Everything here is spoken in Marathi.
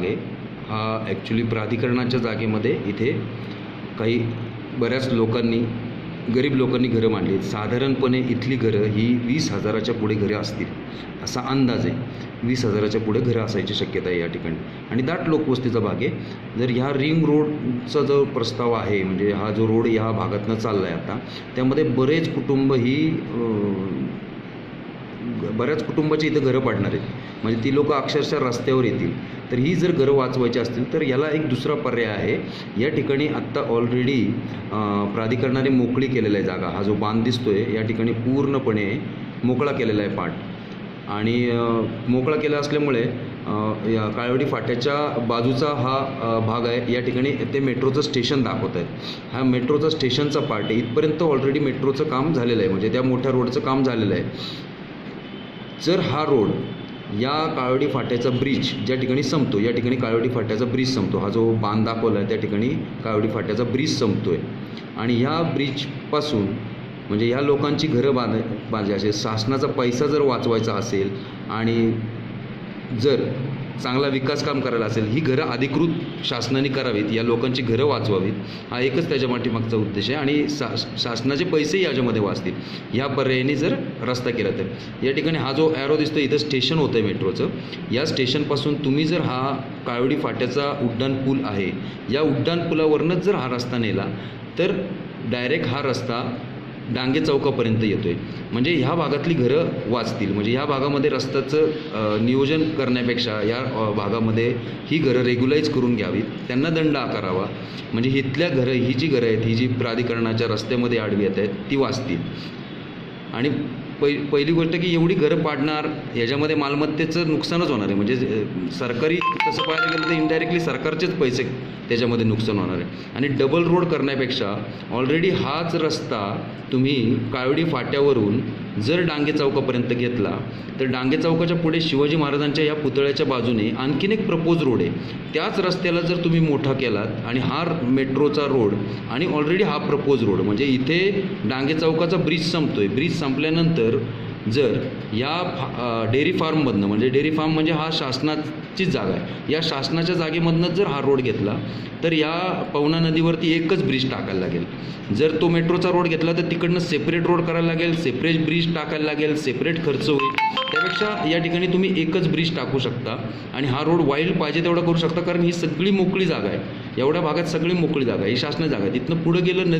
आहे. हा ॲक्च्युली प्राधिकरणाच्या जागेमध्ये इथे काही बऱ्याच लोकांनी गरीब लोकांनी घरं मांडली आहेत. साधारणपणे इथली घरं ही वीस हजाराच्या पुढे घरं असतील असा अंदाज आहे. वीस हजाराच्या पुढे घरं असायची शक्यता आहे या ठिकाणी. आणि दाट लोकवस्तीचा भाग आहे. जर ह्या रिंग रोडचा जो प्रस्ताव आहे म्हणजे हा जो रोड ह्या भागातनं चालला आहे आता त्यामध्ये बरेच कुटुंब ही बऱ्याच कुटुंबाची इथं घरं पाडणार आहेत. म्हणजे ती लोकं अक्षरशः रस्त्यावर येतील. तर ही जर घरं वाचवायची असतील तर याला एक दुसरा पर्याय आहे. या ठिकाणी आत्ता ऑलरेडी प्राधिकरणाने मोकळी केलेला आहे जागा. हा जो बांध दिसतो आहे या ठिकाणी पूर्णपणे मोकळा केलेला आहे पाठ. आणि मोकळा केला असल्यामुळे या काळवडी फाट्याच्या बाजूचा हा भाग आहे. या ठिकाणी ते मेट्रोचं स्टेशन दाखवत आहेत. हा मेट्रोचा स्टेशनचा पार्ट आहे. इथपर्यंत ऑलरेडी मेट्रोचं काम झालेलं आहे. म्हणजे त्या मोठ्या रोडचं काम झालेलं आहे. जर हा रोड या काळवडी फाट्याचा ब्रिज ज्या ठिकाणी संपतो या ठिकाणी काळवडी फाट्याचा ब्रिज संपतो हा जो बांध दाखवला आहे त्या ठिकाणी काळवडी फाट्याचा ब्रिज संपतो आहे आणि ह्या ब्रिजपासून म्हणजे ह्या लोकांची घरं बांध बांधायची असेल शासनाचा पैसा जर वाचवायचा असेल आणि जर चांगला विकास काम करायला असेल ही घरं अधिकृत शासनाने करावीत या लोकांची घरं वाचवावीत हा एकच त्याच्या पाठीमागचा उद्देश आहे. आणि सा शासनाचे पैसेही याच्यामध्ये वाचतील. ह्या पर्यायाने जर रस्ता केला तर. या ठिकाणी हा जो ॲरो दिसतो इथं स्टेशन होतं आहे मेट्रोचं. या स्टेशनपासून तुम्ही जर हा काळवडी फाट्याचा उड्डाण पूल आहे या उड्डाण पुलावरूनच जर हा रस्ता नेला तर डायरेक्ट हा रस्ता डांगे चौकापर्यंत येतो आहे म्हणजे ह्या भागातली घरं वाचतील. म्हणजे ह्या भागामध्ये रस्त्याचं नियोजन करण्यापेक्षा या भागामध्ये ही घरं रेग्युलाईज करून घ्यावीत. त्यांना दंड आकारावा. म्हणजे इथल्या घरं ही जी घरं आहेत ही जी प्राधिकरणाच्या रस्त्यामध्ये आडवी येत आहेत ती वाचतील. आणि पै पहिली गोष्ट की एवढी घरं पाडणार याच्यामध्ये मालमत्तेचं नुकसानच होणार आहे. म्हणजे सरकारी तसं पाहायला गेलं तर इनडायरेक्टली सरकारचेच पैसे त्याच्यामध्ये नुकसान होणार आहे. आणि डबल रोड करण्यापेक्षा ऑलरेडी हाच रस्ता तुम्ही काळवडी फाट्यावरून जर डांगे चौकापर्यंत घेतला तर डांगे चौकाच्या पुढे शिवाजी महाराजांच्या या पुतळ्याच्या बाजूने आणखीन एक प्रपोज रोड आहे. त्याच रस्त्याला जर तुम्ही मोठा केलात आणि हा मेट्रोचा रोड आणि ऑलरेडी हा प्रपोज रोड म्हणजे इथे डांगे चौकाचा ब्रिज संपतोय. ब्रिज संपल्यानंतर जर या फा डेअरी फार्ममधनं म्हणजे डेअरी फार्म म्हणजे हा शासनाचीच जागा आहे. या शासनाच्या जागेमधनंच जर हा रोड घेतला तर या पवना नदीवरती एकच ब्रिज टाकायला लागेल. जर तो मेट्रोचा रोड घेतला तर तिकडनं सेपरेट रोड करायला लागेल सेपरेट ब्रिज टाकायला लागेल सेपरेट खर्च होईल. त्यापेक्षा या ठिकाणी तुम्ही एकच ब्रिज टाकू शकता आणि हा रोड वाईल्ड पाहिजे तेवढा करू शकता कारण ही सगळी मोकळी जागा आहे. एवढ्या भागात सगळी मोकळी जागा आहे. ही शासनाची जागा आहे. तिथनं पुढं गेलं नदी